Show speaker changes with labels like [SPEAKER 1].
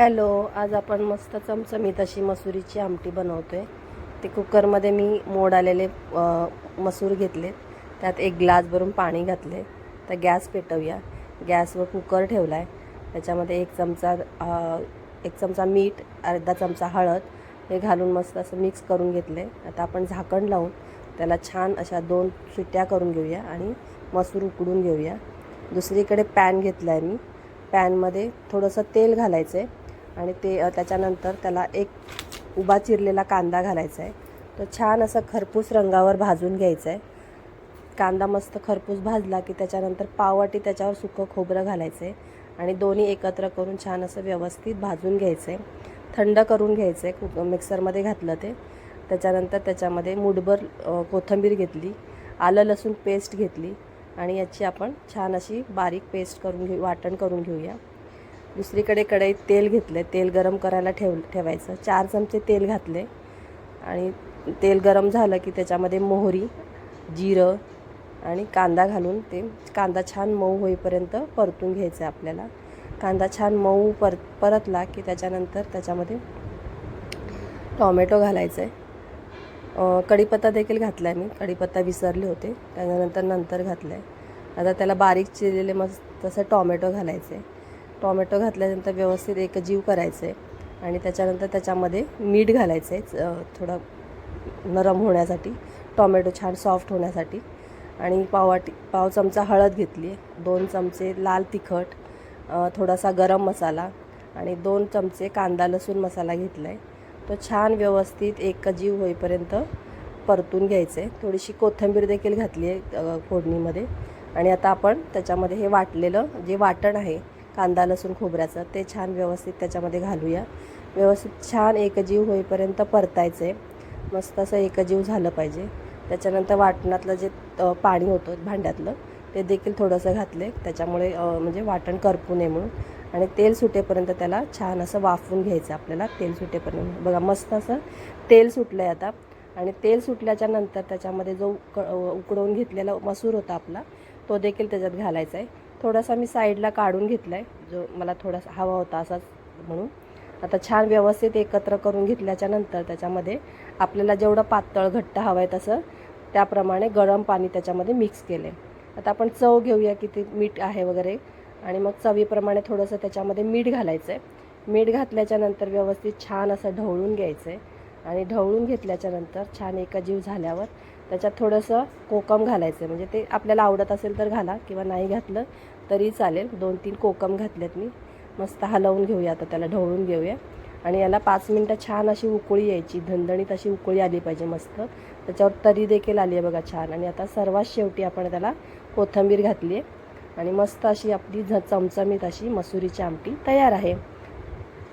[SPEAKER 1] Hello आज आपण मस्त चमचमीत अशी मसुरीची आमटी बनवतो आहे ते कुकरमध्ये मी मोड आलेले मसूर घेतले त्यात एक ग्लास भरून पाणी घातले तर गॅस पेटवूया. गॅसवर कुकर ठेवला आहे त्याच्यामध्ये एक चमचा एक चमचा मीठ अर्धा चमचा हळद हे घालून मस्त असं मिक्स करून घेतले आता आपण झाकण लावून त्याला छान अशा दोन सुट्ट्या करून घेऊया आणि मसूर उकडून घेऊया. दुसरीकडे पॅन घेतला आहे मी. पॅनमध्ये थोडंसं तेल घालायचं आहे आणि ते त्याच्यानंतर त्याला एक उभा चिरलेला कांदा घालायचा आहे. तो छान असं खरपूस रंगावर भाजून घ्यायचा आहे. कांदा मस्त खरपूस भाजला की त्याच्यानंतर पाववाटी त्याच्यावर सुकं खोबरं घालायचं आहे आणि दोन्ही एकत्र करून छान असं व्यवस्थित भाजून घ्यायचं आहे. थंड करून घ्यायचं आहे कुक मिक्सरमध्ये घातलं ते. त्याच्यानंतर त्याच्यामध्ये मुठभर कोथंबीर कोथिंबीर घेतली आलं लसूण पेस्ट घेतली आणि याची आपण छान अशी बारीक पेस्ट करून घेऊ वाटण करून घेऊया. दुसरीकडे कढईत तेल घेतलं तेल गरम करायला ठेव ठेवायचं. चार चमचे तेल घातले आणि तेल गरम झालं की त्याच्यामध्ये मोहरी जिरं आणि कांदा घालून ते कांदा छान मऊ होईपर्यंत परतून घ्यायचं आहे आपल्याला. कांदा छान मऊ पर परतला की त्याच्यानंतर त्याच्यामध्ये टॉमॅटो घालायचं आहे कढीपत्ता देखील घातला आहे मी. कढीपत्ता विसरले होते. त्याच्यानंतर नंतर घातलं आहे आता त्याला बारीक चिरलेले मस्त तसं टॉमॅटो घालायचे टॉमॅटो घातल्यानंतर व्यवस्थित एक जीव करायचं आहे. आणि त्याच्यानंतर त्याच्यामध्ये मीठ घालायचं आहे थोडं नरम होण्यासाठी टॉमॅटो छान सॉफ्ट होण्यासाठी. आणि पावाटी पाव चमचा हळद घेतली आहे दोन चमचे लाल तिखट थोडासा गरम मसाला आणि दोन चमचे कांदा लसूण मसाला घेतला आहे तो छान व्यवस्थित एक जीव होईपर्यंत परतून घ्यायचं आहे थोडीशी कोथिंबीर देखील घातली आहे फोडणीमध्ये. आणि आता आपण त्याच्यामध्ये हे वाटलेलं जे वाटण आहे कांदा लसूण खोबऱ्याचं. ते छान व्यवस्थित त्याच्यामध्ये घालूया. व्यवस्थित छान एकजीव होईपर्यंत परतायचं. आहे मस्त असं एकजीव झालं पाहिजे. त्याच्यानंतर वाटणातलं जे पाणी होतं भांड्यातलं ते देखील थोडंसं घातले. त्याच्यामुळे म्हणजे वाटण करपू नये म्हणून. आणि तेल सुटेपर्यंत त्याला छान असं वाफवून घ्यायचं आपल्याला. तेल सुटेपर्यंत. बघा मस्त असं तेल सुटलं आहे आता. आणि तेल सुटल्याच्या नंतर त्याच्यामध्ये जो उक उकडवून घेतलेला मसूर होता आपला तो देखील त्याच्यात घालायचा आहे. थोडासा मी साईडला काढून घेतला आहे जो मला थोडासा हवा होता असाच म्हणून. आता छान व्यवस्थित एकत्र करून घेतल्याच्या नंतर त्याच्यामध्ये आपल्याला जेवढं पातळ घट्ट हवं आहे तसं त्याप्रमाणे गरम पाणी त्याच्यामध्ये मिक्स केले आता आपण चव घेऊया किती मीठ आहे वगैरे. आणि मग चवीप्रमाणे थोडंसं त्याच्यामध्ये मीठ घालायचं आहे मीठ घातल्याच्यानंतर व्यवस्थित छान असं ढवळून घ्यायचं आहे आणि ढवळून घेतल्याच्या नंतर छान एकजीव झाल्यावर त्याच्यात थोडंसं कोकम घालायचं. म्हणजे ते आपल्याला आवडत असेल तर घाला किंवा नाही घातलं तरी चालेल. दोन तीन कोकम घातलेत मी. मस्त हलवून घेऊया आता त्याला ढवळून घेऊया. आणि याला पाच मिनटं छान अशी उकळी यायची. धणधणीत अशी उकळी आली पाहिजे मस्त. त्याच्यावर तरी देखील आली आहे बघा छान. आणि आता सर्वात शेवटी आपण त्याला कोथिंबीर घातली आहे. आणि मस्त अशी आपली झ चमचमीत अशी मसुरीची आमटी तयार आहे.